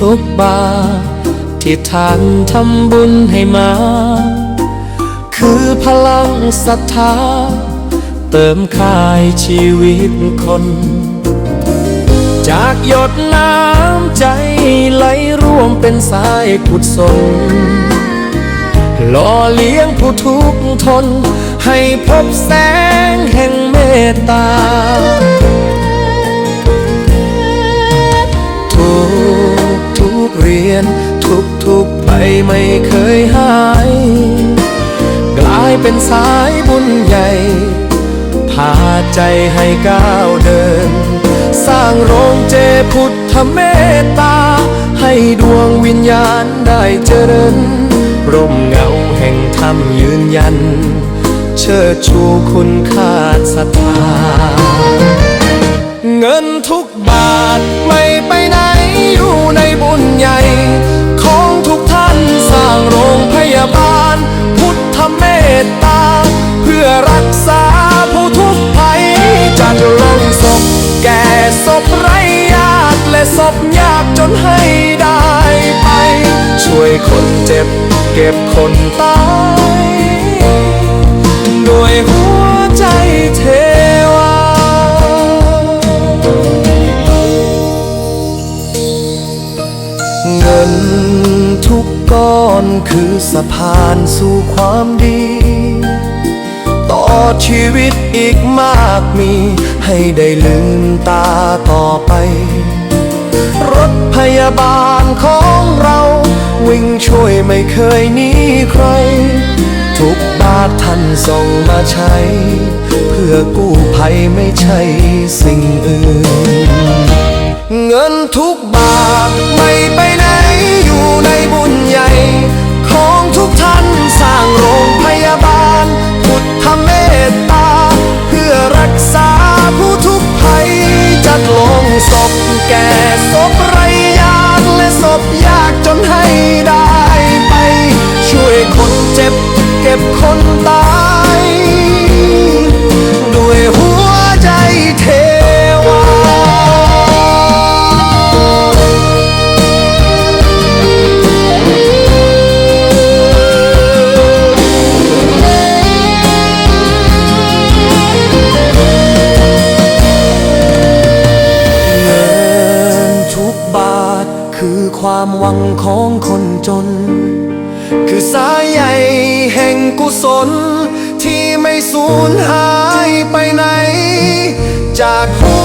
ทุกบาทที่ทานทำบุญให้มา คือพลังศรัทธา เติมค่ายชีวิตคน จากหยดน้ำใจไหลร่วมเป็นสายกุศลหล่อเลี้ยงผู้ทุกข์ทน ให้พบแสงแห่งเมตตา ไม่เคยหาย กลายเป็นสายบุญใหญ่ พาใจให้ก้าวเดิน สร้างโรงเจพุทธเมตตา ให้ดวงวิญญาณได้เจริญ ร่มเงาแห่งธรรมยืนยัน เชิดชูคุณค่าศรัทธา คนเจ็บ เก็บคนตายด้วยหัวใจเทวาเงินทุกก้อนคือสะพานสู่ความดี ต่อชีวิตอีกมากมี ให้ได้ลืมตาต่อไป รถพยาบาลของ วิ่งช่วยไม่เคยหนีใคร ทุกบาทท่านส่งมาใช้ เพื่อกู้ภัยไม่ใช่สิ่งอื่น เงินทุกบาทไม่ไปไหนอยู่ในบุญใหญ่ ของทุกท่านสร้างโรงพยาบาล พุทธเมตตา เพื่อรักษาผู้ทุกภัยจัดลงศพแก่ศพไรญาติและศพย ความหวังของคนจน คือสายใยแห่งกุศล ที่ไม่สูญหายไปไหน จากหั